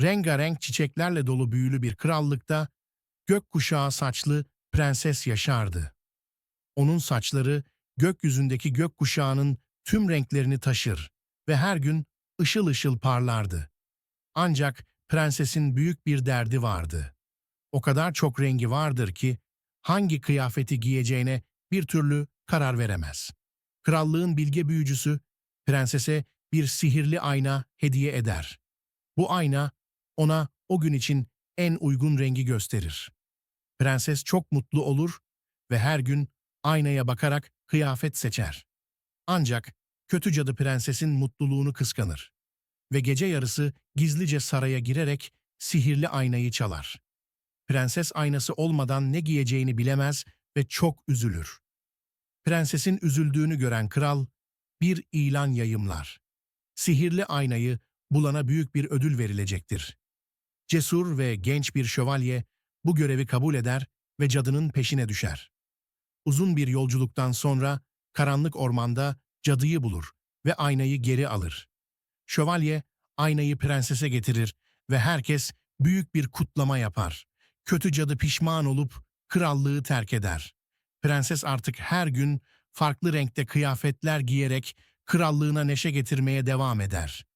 rengarenk çiçeklerle dolu büyülü bir krallıkta gökkuşağı saçlı prenses yaşardı. Onun saçları gökyüzündeki gökkuşağının tüm renklerini taşır ve her gün ışıl ışıl parlardı. Ancak prensesin büyük bir derdi vardı. O kadar çok rengi vardır ki hangi kıyafeti giyeceğine bir türlü karar veremez. Krallığın bilge büyücüsü prensese bir sihirli ayna hediye eder. Bu ayna ona o gün için en uygun rengi gösterir. Prenses çok mutlu olur ve her gün aynaya bakarak kıyafet seçer. Ancak kötü cadı prensesin mutluluğunu kıskanır ve gece yarısı gizlice saraya girerek sihirli aynayı çalar. Prenses aynası olmadan ne giyeceğini bilemez ve çok üzülür. Prensesin üzüldüğünü gören kral bir ilan yayımlar. Sihirli aynayı bulana büyük bir ödül verilecektir. Cesur ve genç bir şövalye bu görevi kabul eder ve cadının peşine düşer. Uzun bir yolculuktan sonra karanlık ormanda cadıyı bulur ve aynayı geri alır. Şövalye aynayı prensese getirir ve herkes büyük bir kutlama yapar. Kötü cadı pişman olup krallığı terk eder. Prenses artık her gün farklı renkte kıyafetler giyerek krallığına neşe getirmeye devam eder.